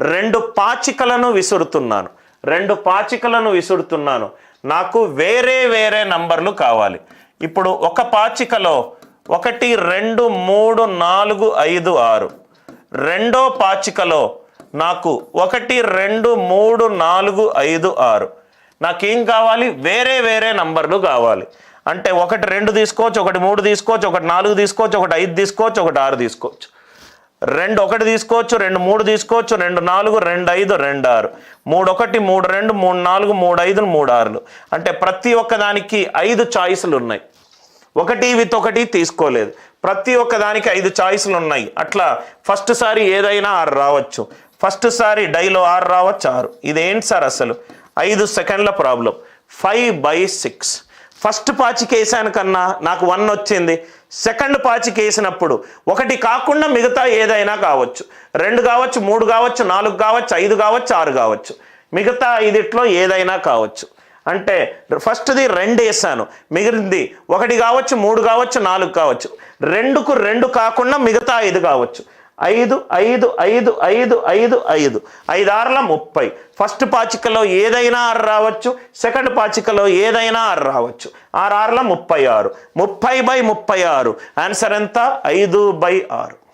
రెండు పాచికలను విసురుతున్నాను. రెండు పాచికలను విసురుతున్నాను. నాకు వేరే వేరే నంబర్లు కావాలి. ఇప్పుడు ఒక పాచికలో ఒకటి రెండు మూడు నాలుగు ఐదు ఆరు. రెండో పాచికలో నాకు ఒకటి రెండు మూడు నాలుగు ఐదు ఆరు. నాకేం కావాలి? వేరే వేరే నంబర్లు కావాలి. అంటే ఒకటి రెండు తీసుకోవచ్చు ఒకటి మూడు తీసుకోవచ్చు ఒకటి నాలుగు తీసుకోవచ్చు ఒకటి ఐదు తీసుకోవచ్చు ఒకటి ఆరు తీసుకోవచ్చు. రెండు ఒకటి తీసుకోవచ్చు రెండు మూడు తీసుకోవచ్చు రెండు నాలుగు రెండు ఐదు రెండు ఆరు. మూడు ఒకటి మూడు రెండు మూడు నాలుగు మూడు ఐదు మూడు ఆరులు. అంటే ప్రతి ఒక్క దానికి ఐదు చాయిస్లు ఉన్నాయి. ఒకటి విత్ ఒకటి తీసుకోలేదు. ప్రతి ఒక్క దానికి ఐదు చాయిస్లు ఉన్నాయి. అట్లా ఫస్ట్ సారి ఏదైనా ఆరు రావచ్చు. ఫస్ట్ సారి డైలో ఆరు రావచ్చు ఆరు. ఇదేంటి సార్ అసలు? ఐదు సెకండ్ల problem. Five by six. First పాచికి వేసాను కన్నా నాకు వన్ వచ్చింది. సెకండ్ పాచికి వేసినప్పుడు ఒకటి కాకుండా మిగతా ఏదైనా కావచ్చు. రెండు కావచ్చు మూడు కావచ్చు నాలుగు కావచ్చు ఐదు కావచ్చు ఆరు కావచ్చు. మిగతా ఐదిట్లో ఏదైనా కావచ్చు. అంటే ఫస్ట్ది రెండు వేసాను. మిగిలింది ఒకటి కావచ్చు మూడు కావచ్చు నాలుగు కావచ్చు. రెండుకు రెండు కాకుండా మిగతా ఐదు కావచ్చు. ఐదు ఐదు ఐదు ఐదు ఐదు ఐదు. ఐదు ఆర్ల ముప్పై. ఫస్ట్ పాచికలో ఏదైనా ఆరు రావచ్చు. సెకండ్ పాచికలో ఏదైనా ఆరు రావచ్చు. ఆరు ఆరుల ముప్పై ఆరు. ముప్పై బై ముప్పై ఆరు. ఆన్సర్ ఎంత? ఐదు బై ఆరు.